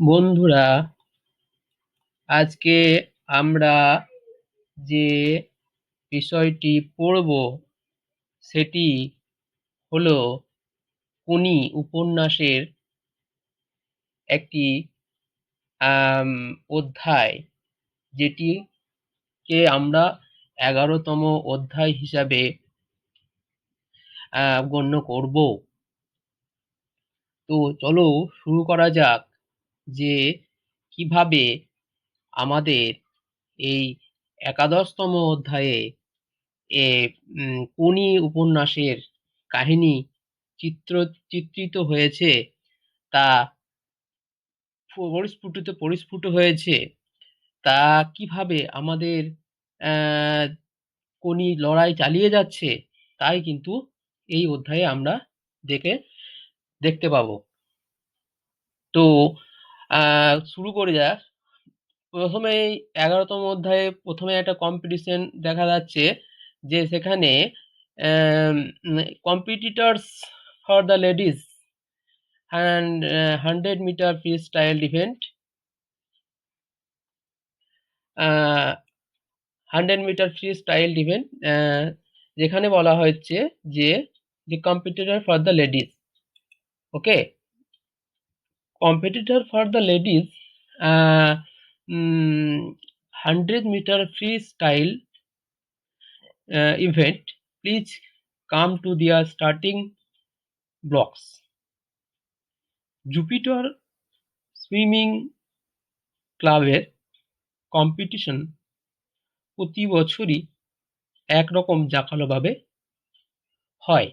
বন্ধুরা, আজকে আমরা যে বিষয়টি পড়ব সেটি হলো কুনি উপন্যাসের একটি অধ্যায়, যেটিকে আমরা এগারোতম অধ্যায় হিসাবে গণ্য করব। তো চলো শুরু করা যাক। যে কীভাবে আমাদের এই একাদশতম অধ্যায়ে এ কোনি উপন্যাসের কাহিনী চিত্র, চিত্রিত হয়েছে, তা পরিস্ফুটিত, পরিস্ফুট হয়েছে, তা কীভাবে আমাদের কোনি লড়াই চালিয়ে যাচ্ছে, তাই কিন্তু এই অধ্যায়ে আমরা দেখে, দেখতে পাবো। তো শুরু করে যাক প্রথমেই এগারোতম অধ্যায়ে প্রথমে একটা কম্পিটিশন দেখা যাচ্ছে যে সেখানে competitors for the ladies hundred metre freestyle event hundred metre freestyle event যেখানে বলা হচ্ছে যে the competitor for the ladies okay competitor for the ladies hundred metre freestyle event please come to their starting blocks Jupiter swimming ক্লাবের competition প্রতি বছরই একরকম জাকালোভাবে হয়।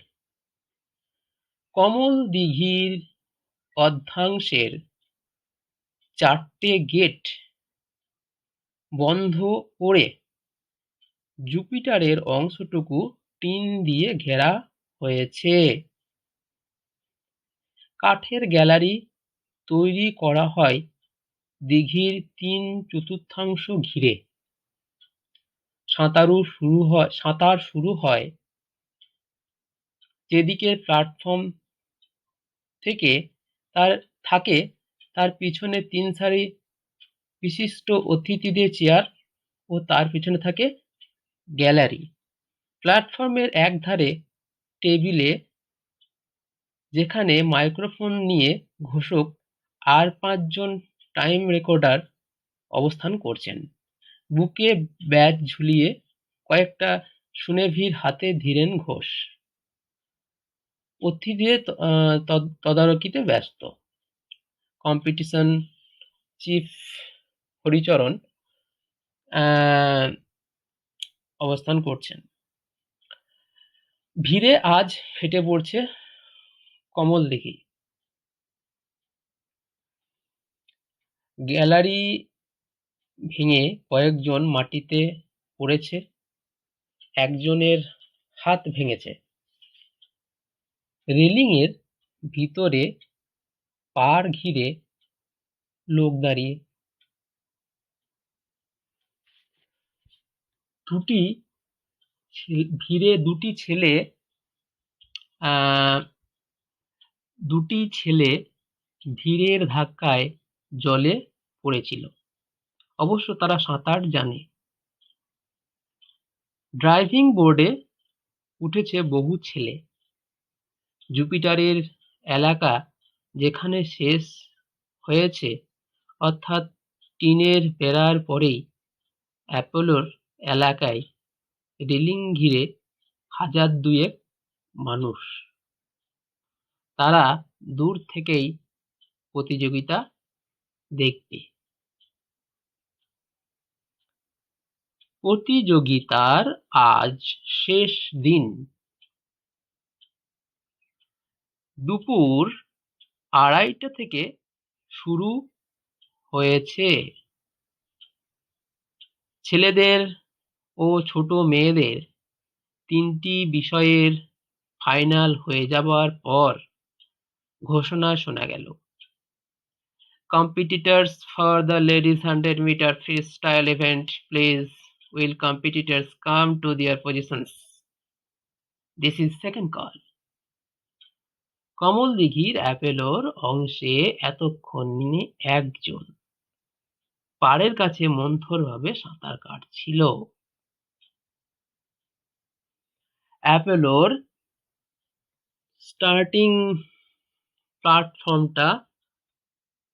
কমল দিঘির অর্ধাংশের চারটে গেট বন্ধ করে জুপিটারের অংশটুকু টিন দিয়ে ঘেরা হয়েছে। কাঠের গ্যালারি তৈরি করা হয় দিঘির তিন চতুর্থাংশ ঘিরে। সাঁতারু শুরু হয়, সাঁতার শুরু হয় যেদিকের প্ল্যাটফর্ম থেকে তার থাকে, তার পিছনে তিন সারি বিশিষ্ট অতিথিদের চেয়ার ও তার পিছনে থাকে গ্যালারি প্ল্যাটফর্মের একধারে টেবিলে যেখানে মাইক্রোফোন নিয়ে ঘোষক আর পাঁচজন টাইম রেকর্ডার অবস্থান করছেন। বুকে ব্যাজ ঝুলিয়ে কয়েকটা সুনেভির হাতে ধীরেন ঘোষ। অতিথিদের তদারকিতে ব্যস্ত। কম্পিটিশন চিফ হরিচরণ অবস্থান করছেন। ভিড়ে আজ ফেটে পড়ছে কমল দিঘি গ্যালারি ভেঙে কয়েকজন মাটিতে পড়েছে, একজনের হাত ভেঙেছে। রেলিংয়ের ভিতরে পাড় ঘিরে লোক দাঁড়িয়ে। দুটি ভিড়ে দুটি ছেলে দুটি ছেলে ভিড়ের ধাক্কায় জলে পড়েছিল। অবশ্য তারা সাঁতার জানে। ড্রাইভিং বোর্ডে উঠেছে বহু ছেলে। জুপিটারের এলাকা যেখানে শেষ হয়েছে, অর্থাৎ টিনের বেড়ার পরেই অ্যাপোলোর এলাকায় রেলিং ঘিরে হাজার দুয়েক মানুষ। তারা দূর থেকেই প্রতিযোগিতা দেখবে। প্রতিযোগিতার আজ শেষ দিন। দুপুর আড়াইটা থেকে শুরু হয়েছে। ছেলেদের ও ছোট মেয়েদের তিনটি বিষয়ের ফাইনাল হয়ে যাবার পর ঘোষণা শোনা গেল। Competitors for the ladies hundred metre freestyle event please will competitors come to their positions this is second call কমলদিঘির অ্যাপেলোর অংশে এতক্ষণে একজন পাড়ের কাছে মন্থরভাবে সাঁতার কাটছিল। অ্যাপেলোর স্টার্টিং প্ল্যাটফর্মটা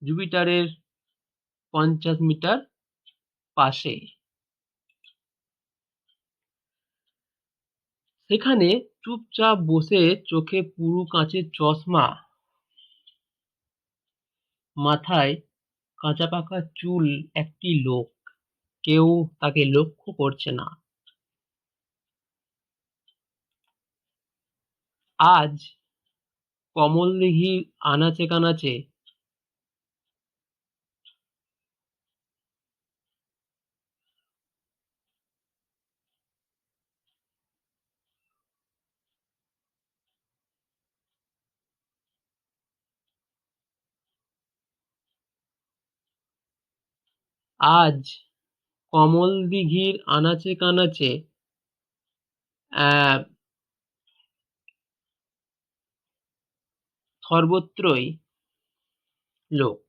জুপিটারের পঞ্চাশ মিটার পাশে। সেখানে চুপচাপ বসে চোখে পুরু কাঁচের চশমা, মাথায় কাঁচা-পাকা চুল একটি লোক, কেউ তাকে লক্ষ্য করছে না। আজ কমলদিঘির আনাচে-কানাচে আজ কমলদিঘির আনাচে-কানাচে আহ সর্বত্রই লোক।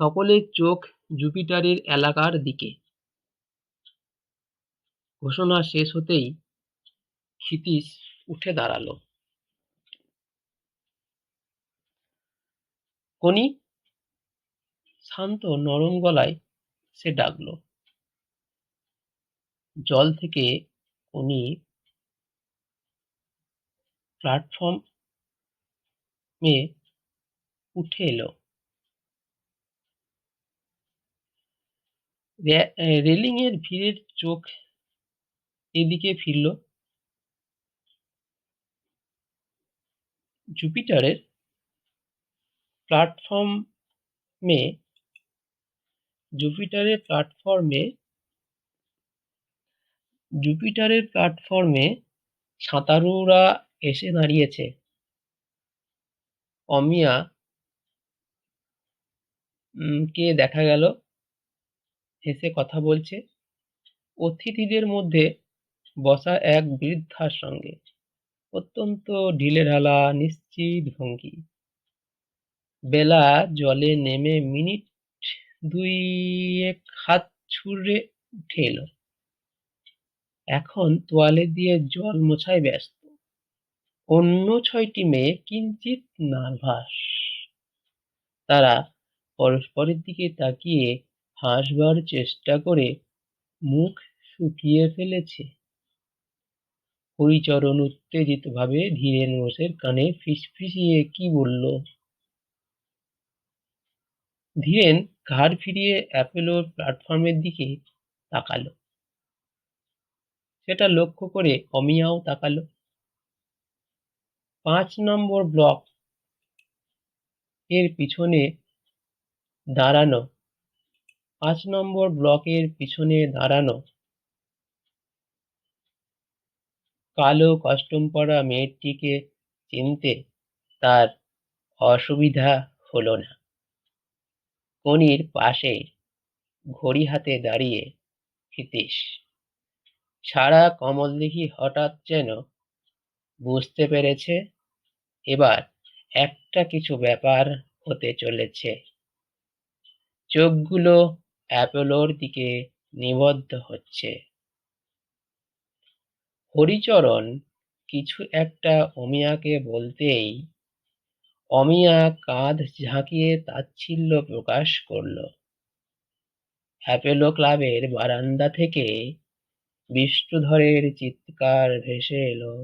সকলের চোখ জুপিটারের এলাকার দিকে। ঘোষণা শেষ হতেই ক্ষিতীশ উঠে দাঁড়াল কনি, শান্ত নরম গলায় সে ডাকল। জল থেকে কনি প্ল্যাটফর্মে উঠে এলো রেলিং এর ভিড়ের চোখ এদিকে ফিরল। জুপিটারের প্ল্যাটফর্মে জুপিটারের প্ল্যাটফর্মে জুপিটারের প্ল্যাটফর্মে সাঁতারুরা এসে দাঁড়িয়েছে। অমিয়া কে দেখা গেল হেসে কথা বলছে অতিথিদের মধ্যে বসা এক বৃদ্ধার সঙ্গে। অত্যন্ত ঢিলেঢালা নিশ্চিত ভঙ্গি। বেলা জলে নেমে মিনিট দুয়েক হাত ছুড়ে উঠে এল। এখন তোয়ালে দিয়ে জল মোছায় ব্যস্ত। অন্য ছয়টি মেয়ে কিঞ্চিৎ নার্ভাস। তারা পরস্পরের দিকে তাকিয়ে হাসবার চেষ্টা করে মুখ শুকিয়ে ফেলেছে। হরিচরণ উত্তেজিতভাবে ধীরেন ঘোষের কানে ফিসফিসিয়ে কি বলল। ধীরেন ঘাড় ফিরিয়ে অ্যাপোলোর প্ল্যাটফর্মের দিকে তাকাল। সেটা লক্ষ্য করে অমিয়াও তাকাল। পাঁচ নম্বর ব্লক এর পিছনে দাঁড়ানো পাঁচ নম্বর ব্লকের পিছনে দাঁড়ানো কালো কস্টিউম পরা মেয়েটিকে চিনতে তার অসুবিধা হলো না। কনির পাশে ঘড়ি হাতে দাঁড়িয়ে ক্ষিতীশ। সারা কমলদিঘি হঠাৎ যেন বুঝতে পেরেছে, এবার একটা কিছু ব্যাপার হতে চলেছে। চোখগুলো অ্যাপোলোর দিকে নিবদ্ধ হচ্ছে। হরিচরণ কিছু একটা অমিয়াকে বলতেই অমিয়া কাঁধ ঝাঁকিয়ে তাচ্ছিল্য প্রকাশ করল। অ্যাপোলো ক্লাবের বারান্দা থেকে বিষ্ণুধরের চিৎকার ভেসে এলো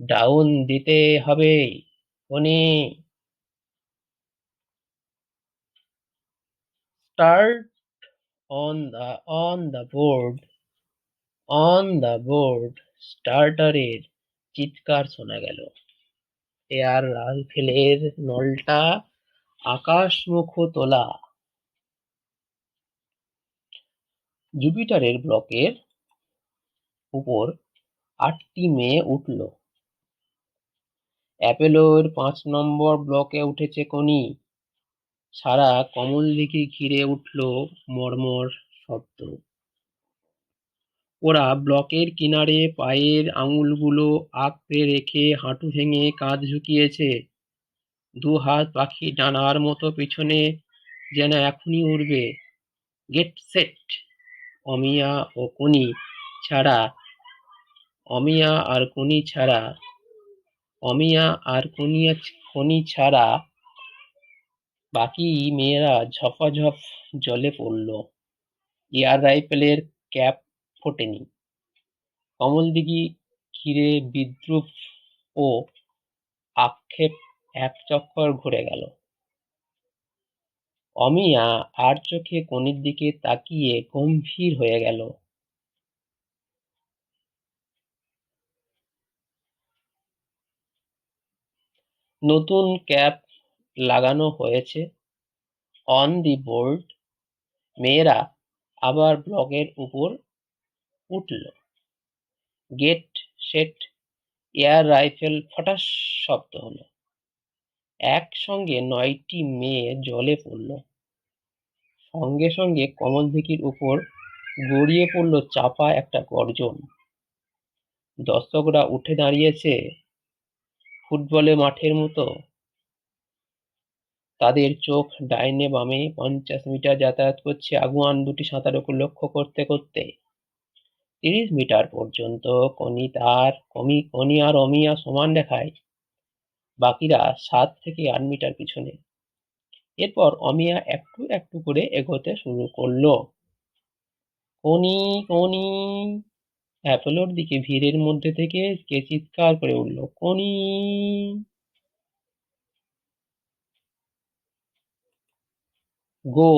ডাউন দিতে হবে Koni. Start on the on the board, on the board স্টার্টারের চিৎকার শোনা গেল। এয়ার রাইফেলের নলটা আকাশমুখো তোলা। জুপিটারের ব্লকের উপর আটটি মেয়ে উঠল। অ্যাপেলোর পাঁচ নম্বর ব্লকে উঠেছে কনি। সারা কমলদিঘি ঘিরে উঠল মর্মর শব্দ। ওরা ব্লকের কিনারে পায়ের আঙুলগুলো আঁকড়ে রেখে হাঁটু ভেঙে কাঁধ ঝুঁকিয়েছে। দু হাত পাখি ডানার মতো পিছনে যেন এখনই উড়বে। গেট সেট, অমিয়া ও কনি ছাড়া, অমিয়া আর কনি ছাড়া, অমিয়া আর কনিয়া কনি ছাড়া বাকি মেয়েরা ঝপাঝপ জলে পড়ল। Air রাইফেলের cap ফোটেনি। কমলদিঘি ঘিরে বিদ্রুপ ও আক্ষেপ এক চক্কর ঘুরে গেল। অমিয়া আর চোখে কনির দিকে তাকিয়ে গম্ভীর হয়ে গেল। নতুন ক্যাপ লাগানো হয়েছে। অন দি বোর্ড মেয়েরা আবার ব্লগের উপর উঠল। গেট, সেট, এয়ার রাইফেল, ফটাস শব্দ হলো। একসঙ্গে নয়টি মেয়ে জলে পড়ল। সঙ্গে সঙ্গে কমল কমলদিঘির উপর গড়িয়ে পড়ল চাপা একটা গর্জন। দর্শকরা উঠে দাঁড়িয়েছে ফুটবলে মাঠের মতো। তাদের চোখ ডাইনে বামে পঞ্চাশ মিটার যাতায়াত করছে আগুয়ান। দুটি সাঁতারুকে লক্ষ্য করতে করতে তিরিশ মিটার পর্যন্ত কনি তার কমি কনি আর অমিয়া সমান দেখায়। বাকিরা সাত থেকে আট মিটার পিছনে। এরপর অমিয়া একটু একটু করে এগোতে শুরু করল। কনি কনি অ্যাপোলোর দিকে ভিড়ের মধ্যে থেকে কে চিৎকার করে উঠল কনি গো,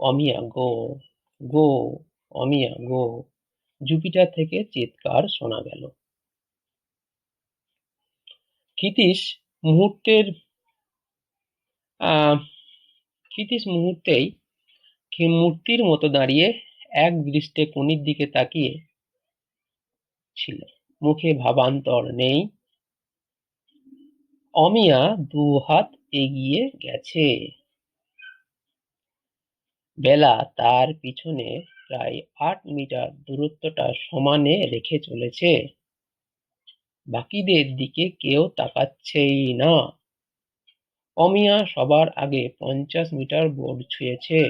অমিয়া, গো গো, অমিয়া, গো। জুপিটার থেকে চিৎকার শোনা গেল। ক্ষিতীশ মুহূর্তের ক্ষিতীশ মুহূর্তেই মূর্তির মতো দাঁড়িয়ে এক দৃষ্টে কনির দিকে তাকিয়ে ছিল। মুখে ভাবান্তর নেই। অমিয়া দু হাত এগিয়ে গেছে। বেলা তার পিছনে প্রায় আট মিটার দূরত্বটা সমানে রেখে চলেছে। বাকিদের দিকে কেউ তাকাচ্ছেই না। অমিয়া সবার আগে পঞ্চাশ মিটার বোর্ড ছুঁয়েছে।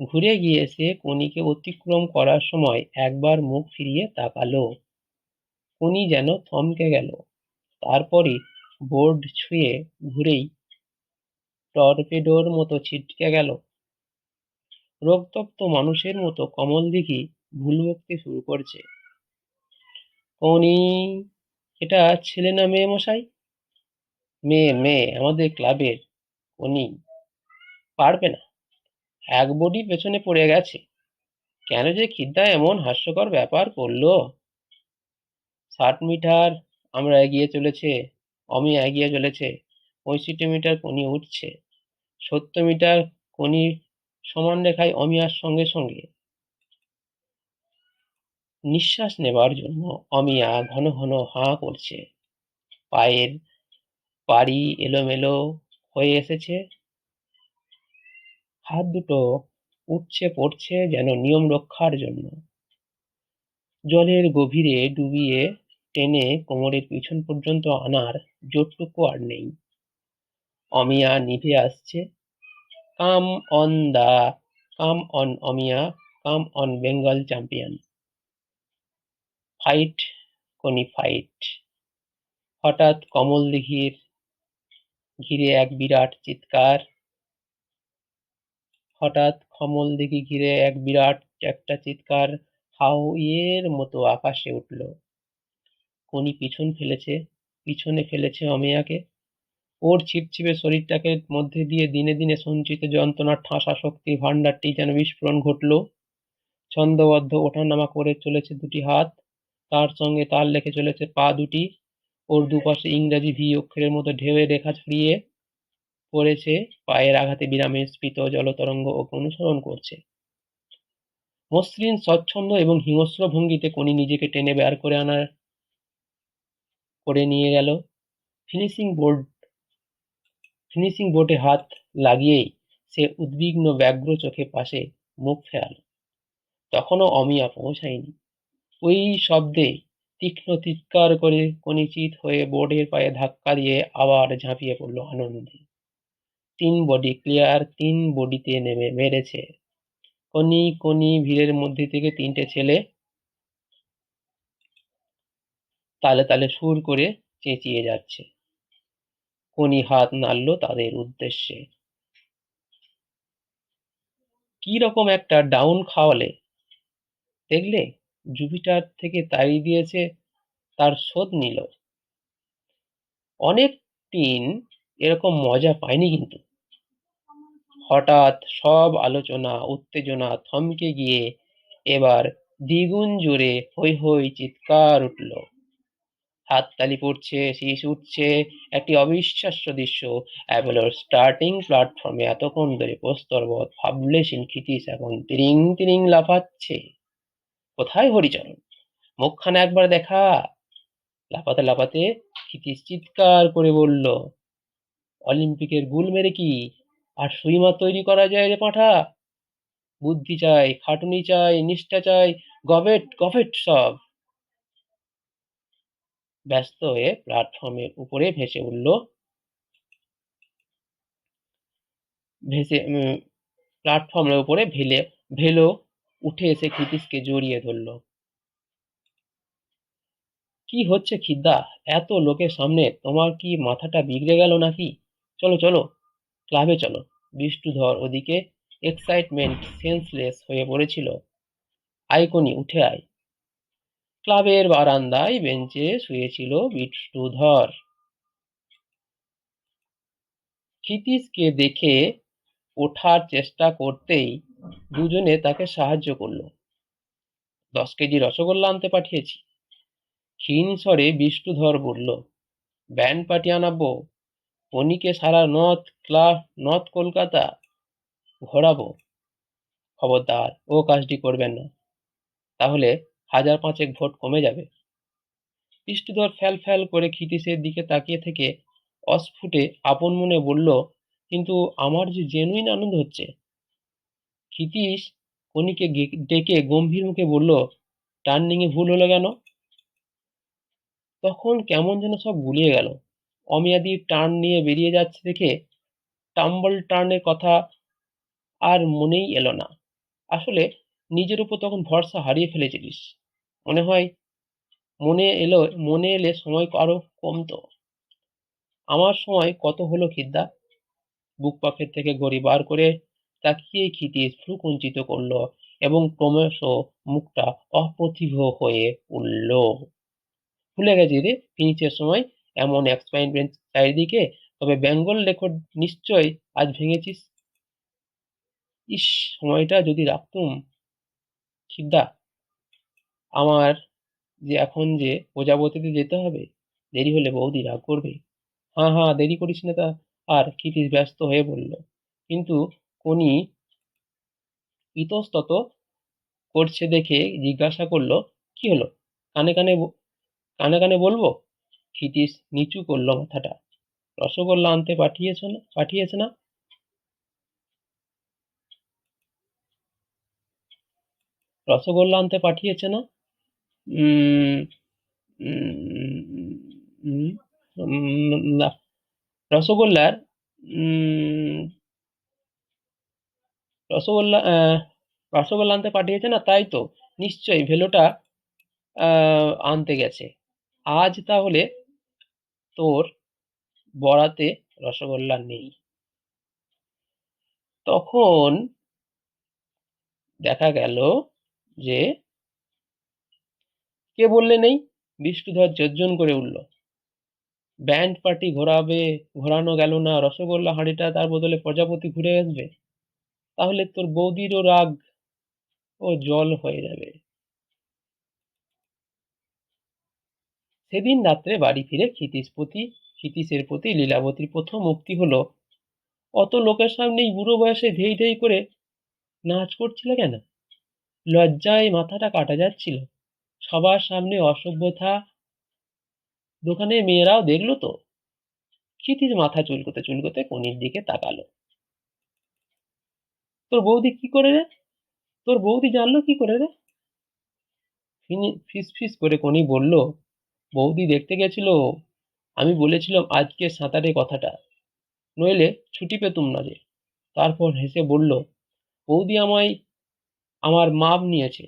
ঘুরে গিয়ে সে কনিকে অতিক্রম করার সময় একবার মুখ ফিরিয়ে তাকালো। কনি যেন থমকে গেল। তারপরই বোর্ড ছুঁয়ে ঘুরেই টর্পেডোর মতো ছিটকে গেল। রোগতপ্ত মানুষের মতো কমলদিঘি ভুল বকতে শুরু করছে। কনি, এটা ছেলে না মেয়ে মশাই? মেয়ে মেয়ে, আমাদের ক্লাবের কনি। পারবে না। এক বডি পেছনে পড়ে গেছে। কেন যে খিদ্দা এমন হাস্যকর ব্যাপার করল? ষাট মিটার আমরা এগিয়ে চলেছে, অমি এগিয়ে চলেছে। পঁয়ষট্টি মিটার কনি উঠছে। সত্তর মিটার কনি সমান রেখায় অমিয়ার সঙ্গে সঙ্গে। নিঃশ্বাস নেবার জন্য অমিয়া ঘন ঘন হাঁ করছে। পায়ের পাড়ি এলোমেলো হয়ে এসেছে। হাত দুটো উঠছে পড়ছে যেন নিয়ম রক্ষার জন্য। জলের গভীরে ডুবিয়ে টেনে কোমরের পিছন পর্যন্ত আনার জোরটুকু আর নেই। অমিয়া নিভে আসছে। Come on the come on Amiya come on Bengal champion fight Koni fight হঠাৎ কমল দিঘির ঘিরে এক বিরাট চিৎকার। হঠাৎ কমল দিঘি ঘিরে এক বিরাট একটা চিৎকার হাওয়ের মতো আকাশে উঠল। কনি পিছন ফেলেছে, পিছনে ফেলেছে অমিয়াকে। ওর ছিপছিপে শরীরটাকে মধ্যে দিয়ে দিনে দিনে সঞ্চিত যন্ত্রণার ঠাসা শক্তি, ভাণ্ডারটি যেন বিস্ফোরণ ঘটল। ছন্দবদ্ধ ওঠানামা করে চলেছে দুটি হাত, তার সঙ্গে তাল লেখে চলেছে পা দুটি। ওর দুপাশে ইংরাজি ভি অক্ষরের মতো ঢেউয়ে রেখা ছড়িয়ে পড়েছে, পায়ের আঘাতে বিরামে স্ফীত জলতরঙ্গ ওকে অনুসরণ করছে। মসৃণ, স্বচ্ছন্দ এবং হিংস্র ভঙ্গিতে কনি নিজেকে টেনে বের করে আনার, করে নিয়ে গেল। ফিনিশিং বোর্ড ফিনিশিং বোর্ডে হাত লাগিয়েই সে উদ্বিগ্ন, ব্যগ্র চোখে পাশে মুখ ফেরাল। তখনও অমিয়া পৌঁছায়নি। ওই শব্দে তীক্ষ্ণ চিৎকার করে কনিচিৎ হয়ে বোর্ডের পায়ে ধাক্কা দিয়ে আবার ঝাঁপিয়ে পড়ল আনন্দে। তিন বডি ক্লিয়ার, তিন বডিতে নেমে মেরেছে। কনি কনি, ভিড়ের মধ্যে থেকে তিনটে ছেলে তালে তালে সুর করে চেঁচিয়ে যাচ্ছে। কনি হাত নাড়ল তাদের উদ্দেশ্যে। কি রকম একটা ডাউন খাওয়ালে? দেখলে, জুপিটার থেকে তাড়িয়ে দিয়েছে, তার শোধ নিল। অনেক দিন এরকম মজা পায়নি কিন্তু। হঠাৎ সব আলোচনা, উত্তেজনা থমকে গিয়ে এবার দ্বিগুণ জোরে হৈ হৈ চিৎকার উঠল। হাততালি পড়ছে শীষ উঠছে, একটি অবিশ্বাস্য দৃশ্য। অ্যাপোলোর স্টার্টিং প্ল্যাটফর্মে এতক্ষণ ধরে প্রস্তরবৎ ফাবলেশিন খিটিস এখন তিরিং তিরিং লাফাচ্ছে। কোথায় হরিচরণ? মুখখানা একবার দেখা। লাফাতে লাফাতে ক্ষিতিশ চিৎকার করে বলল, অলিম্পিকের গুল মেরে কি আর সুইমা তৈরি করা যায় রে পাঠা? বুদ্ধি চাই, খাটুনি চাই, নিষ্ঠা চাই, গভেট গভেট সব। ব্যস্ত হয়ে প্ল্যাটফর্মের উপরে ভেসে উঠল। ভেসে প্ল্যাটফর্মের উপরে ভেলে, ভেলো, উঠে এসে ক্ষিতিশকে জড়িয়ে ধরল। কি হচ্ছে খিদ্দা? এত লোকের সামনে তোমার কি মাথাটা বিগড়ে গেল নাকি? চলো চলো, ক্লাবে চলো। বিষ্ণুধর ওদিকে এক্সাইটমেন্ট সেন্সলেস হয়ে পড়েছিল। আইকনি উঠে আয়। ক্লাবের বারান্দায় বেঞ্চে শুয়েছিল বিষ্ণুধর। ক্ষিতীশকে দেখে ওঠার চেষ্টা করতেই দুজনে তাকে সাহায্য করল। দশ কেজি রসগোল্লা আনতে পাঠিয়েছি। ক্ষীণ স্বরে বিষ্ণুধর বলল, ব্যান্ড পার্টি আনাবো, পনিকে সারা নর্থ ক্লাব নর্থ কলকাতা ঘোরাবো। খবরদার, ও কাজটি করবেন না। তাহলে হাজার পাঁচেক ভোট কমে যাবে। বিষ্ণুধর ফ্যাল ফ্যাল করে ক্ষিতীশের দিকে তাকিয়ে থেকে অস্ফুটে আপন মনে বলল, কিন্তু আমার যে জেনুইন আনন্দ হচ্ছে। ক্ষিতীশ কনিকে ডেকে গম্ভীর মুখে বলল, টার্নিংয়ে ভুল হলো কেন? তখন কেমন যেন সব গুলিয়ে গেল। অমিয়াদি টার্ন নিয়ে বেরিয়ে যাচ্ছে দেখে টাম্বল টার্নের কথা আর মনেই এলো না। আসলে নিজের উপর তখন ভরসা হারিয়ে ফেলেছিলিস। মনে হয় মনে এলো, মনে এলে সময় আরও কমতো। আমার সময় কত হলো খিদ্দা? বুক পকেট থেকে ঘড়ি বার করে তাকিয়ে খিতিস ভ্রু কুঞ্চিত করল এবং ক্রমশ মুখটা অপ্রতিভ হয়ে উঠল। ভুলে গেছি রে ফিনিশের সময় এমন এক্সপাইনমেন্ট চারিদিকে, তবে বেঙ্গল রেকর্ড নিশ্চয় আজ ভেঙেছিস। ইস, সময়টা যদি রাখতুম। খিদ্দা আমার যে এখন যে প্রজাপতিতে যেতে হবে, দেরি হলে বৌদি রাগ করবে। হাঁ হাঁ, দেরি করিস না তা। আর ক্ষিতিশ ব্যস্ত হয়ে বলল, কিন্তু কোনি ইতস্তত করছে দেখে জিজ্ঞাসা করল, কি হলো? কানে কানে কানে কানে বলব? ক্ষিতিশ নিচু করল মাথাটা। রসগোল্লা আনতে পাঠিয়েছ না, পাঠিয়েছে না? রসগোল্লা আনতে পাঠিয়েছে না? রসগোল্লার রসগোল্লা রসগোল্লা আনতে পাঠিয়েছে না? তাই তো, নিশ্চয়ই ভেলোটা আনতে গেছে। আজ তাহলে তোর বরাতে রসগোল্লা নেই। তখন দেখা গেল যে, কে বললে নেই? বিষ্ণুধর জর্জন করে উঠল। ব্যান্ড পার্টি ঘোরাবে, ঘোরানো গেল না, রসগোল্লা হাঁড়িটা তার বদলে প্রজাপতি ঘুরে আসবে। তাহলে তোর বৌদিরও রাগ ও জল হয়ে যাবে। সেদিন রাত্রে বাড়ি ফিরে ক্ষিতীশ প্রতি ক্ষিতীশের প্রতি লীলাবতীর প্রথম মুক্তি হলো, অত লোকের সামনে এই বুড়ো বয়সে ধেই ধেই করে নাচ করছিল কেন? লজ্জায় মাথাটা কাটা যাচ্ছিল। সবার সামনে অসভ্যতা। দোকানে মেয়েরাও দেখল তো। ক্ষিতীশ মাথা চুলকোতে চুলকোতে কনির দিকে তাকালো। তোর বৌদি কি করে রে? তোর বৌদি জানলো কি করে রে? ফিস ফিস করে কোনি বলল, বৌদি দেখতে গেছিল। আমি বলেছিলাম আজকে সাঁতারে কথাটা। নইলে ছুটি পেতুম না যে। তারপর হেসে বলল, বৌদি আমায় আমার মাপ নিয়েছে।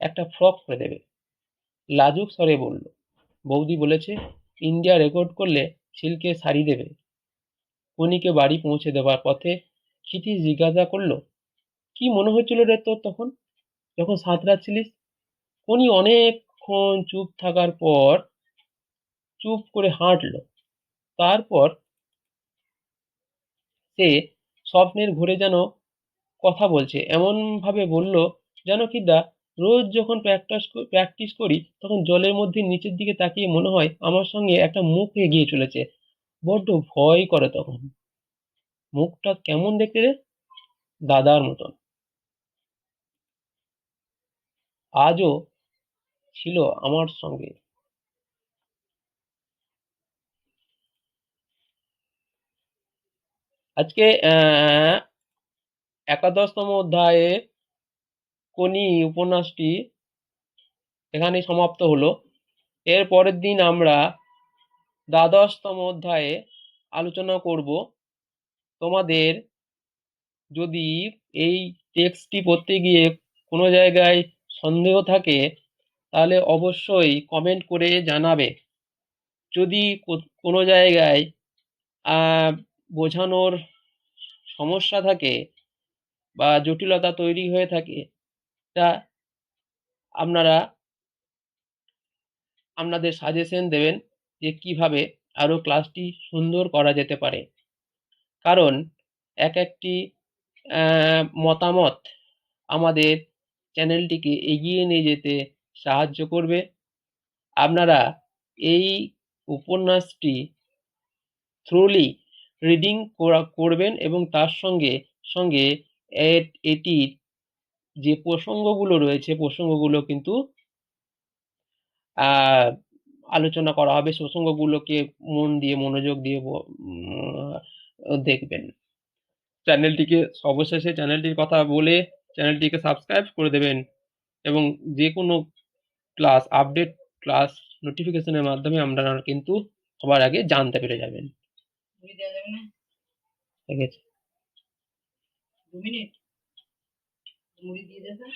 একটা ফ্রক করে দেবে। লাজুক স্বরে বলল, বৌদি বলেছে, ইন্ডিয়া রেকর্ড করলে সিল্কের শাড়ি দেবে। কনিকে বাড়ি পৌঁছে দেবার পথে ক্ষিতি জিজ্ঞাসা করল, কি মনে হচ্ছিল রে তোর তখন? যখন সাঁতরাচ্ছিলিস কনি অনেকক্ষণ চুপ থাকার পর চুপ করে হাঁটলো। তারপর সে স্বপ্নের ঘোরে যেন কথা বলছে। এমন ভাবে বলল যেন কি দা রোজ যখন প্র্যাকটিস প্র্যাকটিস করি, তখন জলের মধ্যে নিচের দিকে তাকিয়ে মনে হয় আমার সঙ্গে একটা মুখ এগিয়ে চলেছে। বড্ড ভয় করে তখন। মুখটা কেমন দেখতে রে? দাদার মতন। আজও ছিল আমার সঙ্গে। আজকে একাদশতম অধ্যায়ে কোনি উপন্যাসটি এখানেই সমাপ্ত হলো। এর পরের দিন আমরা দ্বাদশতম অধ্যায়ে আলোচনা করব। তোমাদের যদি এই টেক্সটটি পড়তে গিয়ে কোনো জায়গায় সন্দেহ থাকে, তাহলে অবশ্যই কমেন্ট করে জানাবে। যদি কোনো জায়গায় বোঝানোর সমস্যা থাকে বা জটিলতা তৈরি হয়ে থাকে, তা আপনারা আপনাদের সাজেশন দেবেন যে কীভাবে আরও ক্লাসটি সুন্দর করা যেতে পারে। কারণ এক একটি মতামত আমাদের চ্যানেলটিকে এগিয়ে নিয়ে যেতে সাহায্য করবে। আপনারা এই উপন্যাসটি থ্রুলি রিডিং করবেন এবং তার সঙ্গে সঙ্গে এটির যে প্রসঙ্গগুলো রয়েছে প্রসঙ্গগুলো কিন্তু আলোচনা করা হবে প্রসঙ্গগুলোকে মন দিয়ে মনোযোগ দিয়ে দেখবেন। চ্যানেলটিকে অবশেষে চ্যানেলটির কথা বলে চ্যানেলটিকে সাবস্ক্রাইব করে দেবেন এবং যে কোনো ক্লাস আপডেট ক্লাস নোটিফিকেশনের মাধ্যমে আপনারা কিন্তু সবার আগে জানতে পেরে যাবেন। ঠিক আছে। দু মিনিট? মুড়ি দিয়ে দেবে